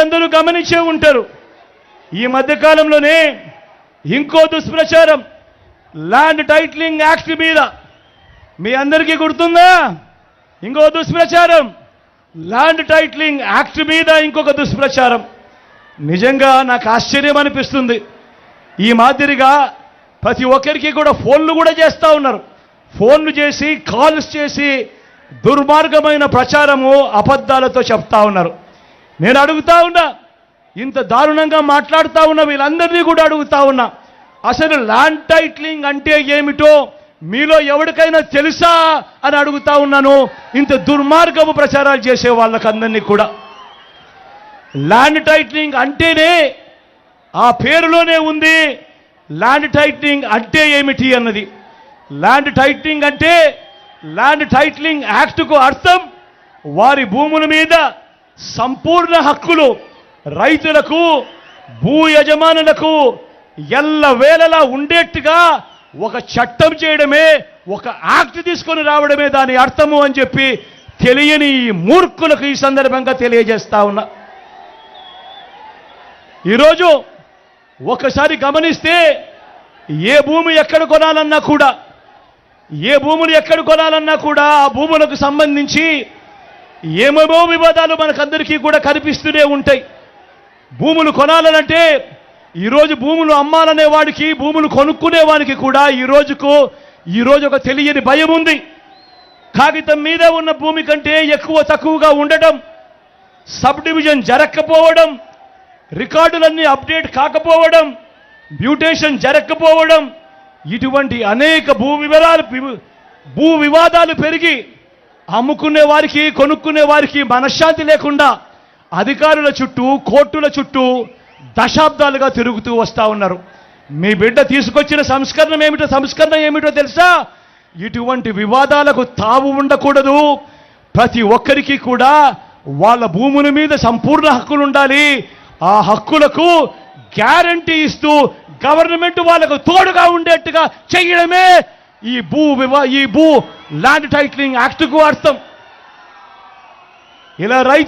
అందరూ గమనించే ఉంటారు. ఈ మధ్యకాలంలోనే ఇంకో దుష్ప్రచారం ల్యాండ్ టైట్లింగ్ యాక్ట్ మీద. మీ అందరికీ గుర్తుందా? ఇంకో దుష్ప్రచారం ల్యాండ్ టైట్లింగ్ యాక్ట్ మీద ఇంకొక దుష్ప్రచారం. నిజంగా నాకు ఆశ్చర్యం అనిపిస్తుంది. ఈ మాదిరిగా ప్రతి ఒక్కరికి కూడా ఫోన్లు కూడా చేస్తూ ఉన్నారు. ఫోన్లు చేసి కాల్స్ చేసి దుర్మార్గమైన ప్రచారము అబద్ధాలతో చెప్తా ఉన్నారు. నేను అడుగుతా ఉన్నా. ఇంత దారుణంగా మాట్లాడుతూ ఉన్న వీళ్ళందరినీ కూడా అడుగుతా ఉన్నా. అసలు ల్యాండ్ టైట్లింగ్ అంటే ఏమిటో మీలో ఎవరికైనా తెలుసా అని అడుగుతా ఉన్నాను. ఇంత దుర్మార్గపు ప్రచారాలు చేసే వాళ్ళకందరినీ కూడా. ల్యాండ్ టైట్లింగ్ అంటేనే ఆ పేరులోనే ఉంది. ల్యాండ్ టైట్లింగ్ అంటే ఏమిటి అన్నది. ల్యాండ్ టైట్లింగ్ అంటే ల్యాండ్ టైట్లింగ్ యాక్ట్కు అర్థం వారి భూముల మీద సంపూర్ణ హక్కులు రైతులకు భూ యజమానులకు ఎల్లవేళలా ఉండేట్టుగా ఒక చట్టం చేయడమే ఒక యాక్ట్ తీసుకొని రావడమే దాని అర్థము అని చెప్పి తెలియని ఈ మూర్ఖులకు ఈ సందర్భంగా తెలియజేస్తా ఉన్నా. ఈరోజు ఒకసారి గమనిస్తే ఏ భూమి ఎక్కడ కొనాలన్నా కూడా ఏ భూములు ఎక్కడ కొనాలన్నా కూడా ఆ భూములకు సంబంధించి ఏమేమో వివాదాలు మనకందరికీ కూడా కనిపిస్తూనే ఉంటాయి. భూములు కొనాలనంటే ఈరోజు భూములు అమ్మాలనే వాడికి భూములు కొనుక్కునే వాడికి కూడా ఈ రోజుకు ఈ రోజు ఒక తెలియని భయం ఉంది. కాగితం మీద ఉన్న భూమి కంటే ఎక్కువ తక్కువగా ఉండటం సబ్ డివిజన్ జరగకపోవడం రికార్డులన్నీ అప్డేట్ కాకపోవడం మ్యూటేషన్ జరగకపోవడం ఇటువంటి అనేక భూ వివరాలు భూ వివాదాలు పెరిగి అమ్ముకునే వారికి కొనుక్కునే వారికి మనశ్శాంతి లేకుండా అధికారుల చుట్టూ కోర్టుల చుట్టూ దశాబ్దాలుగా తిరుగుతూ వస్తూ ఉన్నారు. మీ బిడ్డ తీసుకొచ్చిన సంస్కరణ ఏమిటో సంస్కరణ ఏమిటో తెలుసా? ఇటువంటి వివాదాలకు తావు ఉండకూడదు. ప్రతి ఒక్కరికి కూడా వాళ్ళ భూముల మీద సంపూర్ణ హక్కులు ఉండాలి. ఆ హక్కులకు గ్యారంటీ ఇస్తూ గవర్నమెంట్ వాళ్ళకు తోడుగా ఉండేట్టుగా చేయడమే ఈ భూ వివా ఈ భూ ల్యాండ్ టైటిలింగ్ యాక్ట్కు అర్థం. ఇలా రైతు